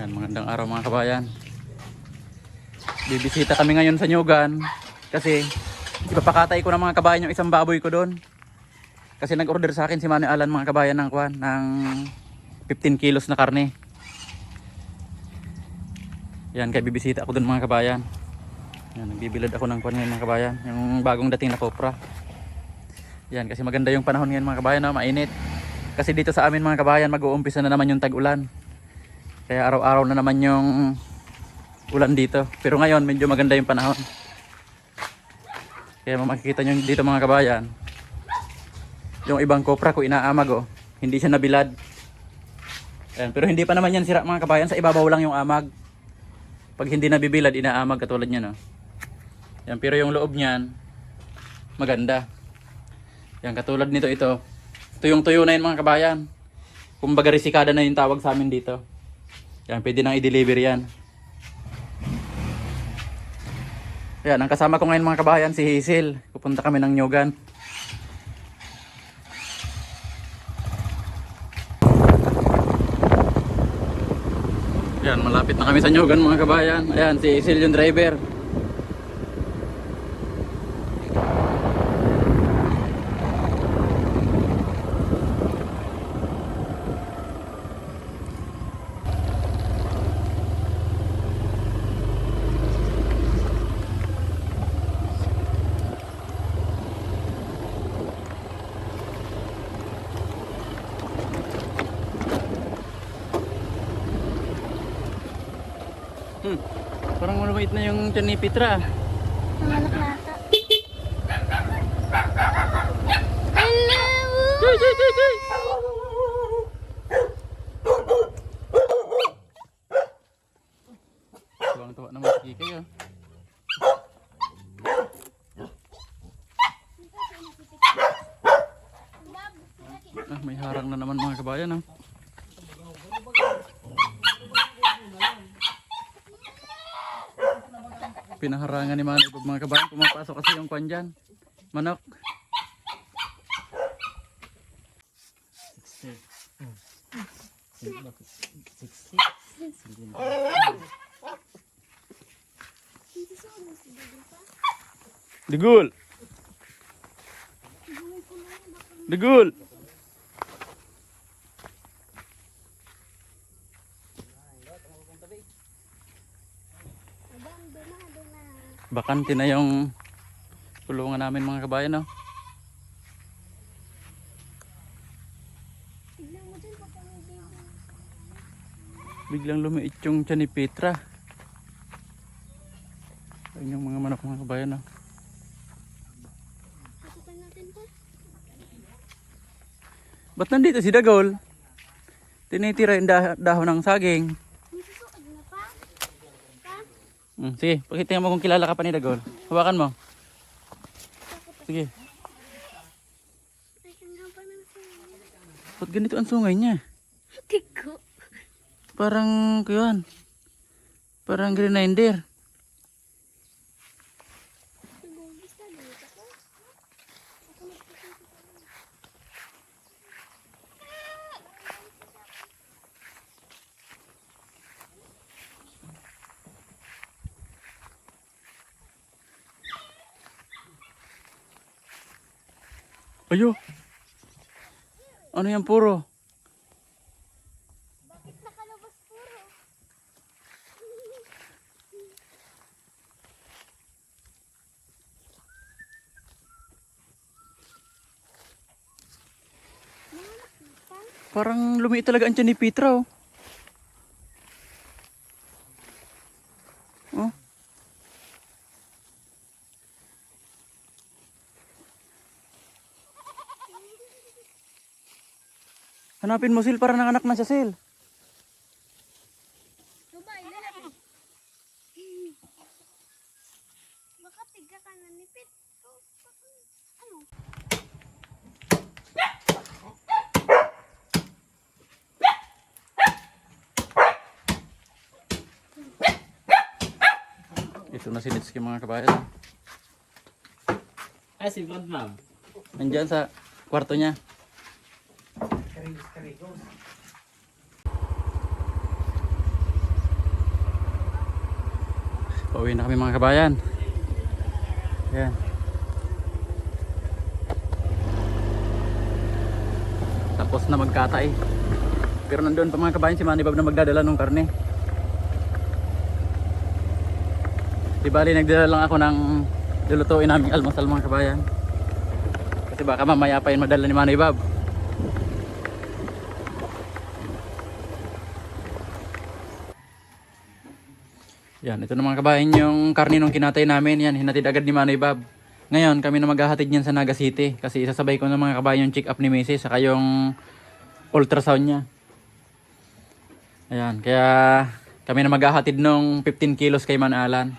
Yan, magandang araw mga kabayan. Bibisita kami ngayon sa Nyugan kasi ipapakatay ko ng mga kabayan yung isang baboy ko doon. Kasi nag-order sa akin si Manny Alan mga kabayan ng kwan ng 15 kilos na karne. Yan, kaya bibisita ako doon mga kabayan. Yan, nagbibilad ako ng kwan ngayon mga kabayan. Yung bagong dating na Copra. Yan, kasi maganda yung panahon ngayon mga kabayan, no? mainit. Kasi dito sa amin mga kabayan, mag-uumpisa na naman yung tag-ulan. Kaya araw-araw na naman yung ulan dito. Pero ngayon, medyo maganda yung panahon. Kaya makikita nyo dito mga kabayan, yung ibang kopra ko inaamag oh, hindi siya nabilad. Ayan, pero hindi pa naman yan sira mga kabayan, sa ibabaw lang yung amag. Pag hindi nabibilad, inaamag katulad niyan oh. Yan, pero yung loob niyan, maganda. Yan, katulad nito ito. Tuyong-tuyo na yun mga kabayan. Kumbaga risikada na yung tawag sa amin dito. Yan, pwede nang i-deliver yan. Yan, ang kasama ko ngayon mga kabayan, si Hazel. Pupunta kami ng Nyogan. Yan, malapit na kami sa Nyogan mga kabayan. Ayan, si Hazel yung driver. Malumait na yung tiyan ni Petra. Nanganak na ata. Hello! Tuwang tuwa naman si Kikay oh. Ah, may harang na naman mga kabayan oh. Pinaharangan ni mga ibang mga kabayan. Pumapasok kasi yung kwan dyan. Manok. Digul! Digul! Bakante na yung kulungan namin mga kabayan no. Biglang lumiit yung tiyan ni Petra. Ayun yung mga manok mga kabayan no. Ba't nandito si Dagol? Tinitira yung dah- dahon ng saging. May susukad na pa. Pa? Hmm, sige, pakita mo kung kilala ka pa ni Dagol. Hawakan mo. Sige. Ba't ganito ang sungay niya? Tigo. Parang, kuyan. Parang grinder. Ayo. Ano yan puro? Bakit nakalabas puro? Parang lumiit talaga ang tiyan ni Petra. Oh. Hanapin mo sil para nanganak na siya sil. Ano? Ito na si Nitski mga kabayan. Ah, si Blond Ma'am. Nandyan sa kwarto niya. Pauwi na kami mga kabayan. Ayan. Tapos na magkatay. Pero nandun pa mga kabayan si Manny Bob na magdadala ng karne. Di bali nagdala lang ako ng lulutuin naming almusal mga kabayan. Kasi baka mamaya pa yun madala ni Manny Yan, ito na mga kabayan yung karne nung kinatay namin. Yan, hinatid agad ni Manny Bob. Ngayon, kami na maghahatid niyan sa Naga City. Kasi isasabay ko na mga kabayan yung check up ni Macy saka yung ultrasound niya. Ayan, kaya kami na maghahatid nung 15 kilos kay Man Alan.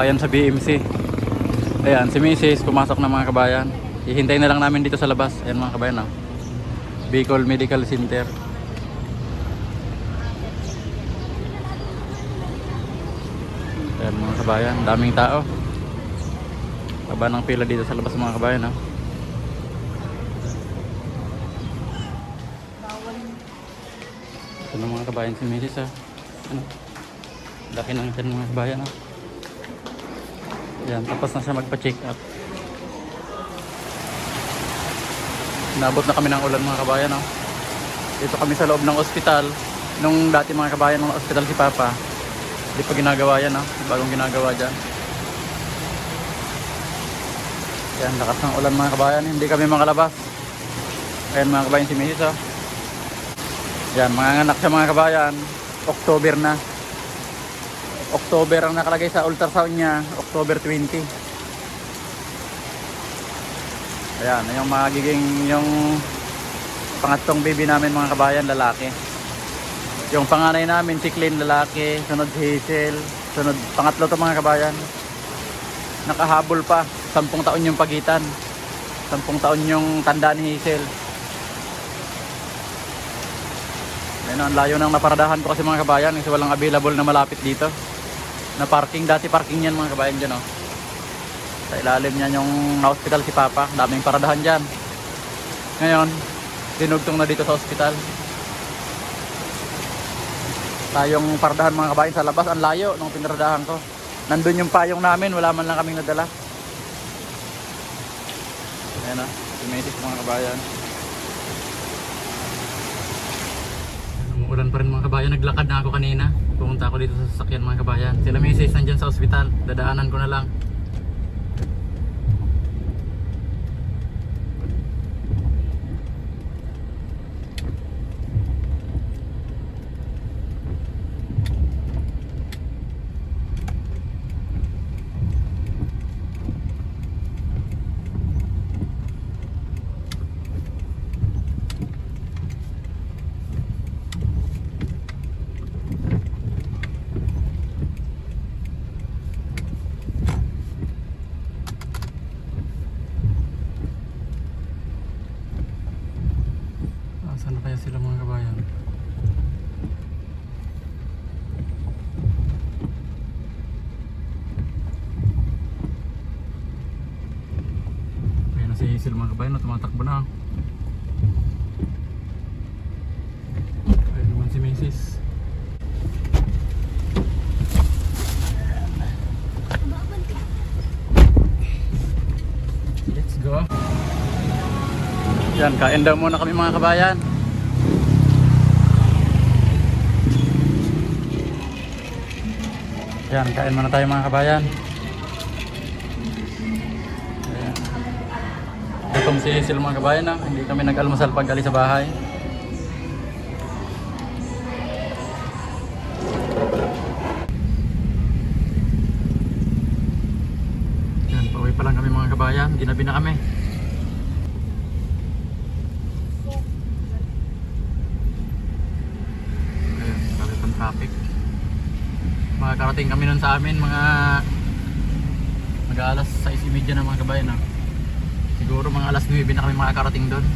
Kabayan sa BMC. Ayan, si Mrs. pumasok na mga kabayan. Hihintay na lang namin dito sa labas. Ayan mga kabayan. Oh. Bicol Medical Center. Ayan mga kabayan, daming tao. Haba ng pila dito sa labas mga kabayan. Oh. Ito na mga kabayan si Mrs. Ah. Ano? Laki ng tiyan mga kabayan. Oh. Yan, tapos na siya magpa-check up. Nabot na kami ng ulan mga kabayan. Oh. Dito kami sa loob ng ospital. Nung dati mga kabayan, ng ospital si Papa. Hindi pa ginagawa yan. Oh. Bagong ginagawa dyan. Yan, lakas ng ulan mga kabayan. Hindi kami makalabas. Ayan mga kabayan si Mrs. Oh. Yan, mga anak siya mga kabayan. October na. October ang nakalagay sa ultrasound niya, October 20. Ayan, yung magiging yung pangatlong baby namin mga kabayan, lalaki. Yung panganay namin, si Clean, lalaki. Sunod si Hazel. Sunod, pangatlo to mga kabayan. Nakahabol pa. Sampung taon yung pagitan. Sampung taon yung tanda ni Hazel. Ayun, ang layo ng naparadahan ko kasi mga kabayan kasi walang available na malapit dito na parking. Dati parking yan mga kabayan dyan oh. Sa ilalim niyan yung hospital si Papa. Daming paradahan dyan. Ngayon, dinugtong na dito sa hospital. Tayong paradahan mga kabayan sa labas. Ang layo nung pinaradahan ko. Nandun yung payong namin. Wala man lang kaming nadala. Ayan oh. Tumitis mga kabayan. Umuulan pa rin mga kabayan. Naglakad na ako kanina. Pumunta ako dito sa sasakyan mga kabayan. Sila misis nandyan sa ospital. Dadaanan ko na lang. Asan na kaya sila mga kabayan? Ayan na si Hazel mga kabayan na tumatakbo na. Ayan naman si Mrs. Let's go. Yan, kain daw muna kami mga kabayan. Yan, kain muna tayo mga kabayan. Ayan. Gutom si Hazel mga kabayan na. Hindi kami nag-almusal pag alis sa bahay. Traffic. Makakarating kami nun sa amin mga Mag alas 6.30 na mga kabayan. Ah. Siguro mga alas 9 na kami makakarating doon.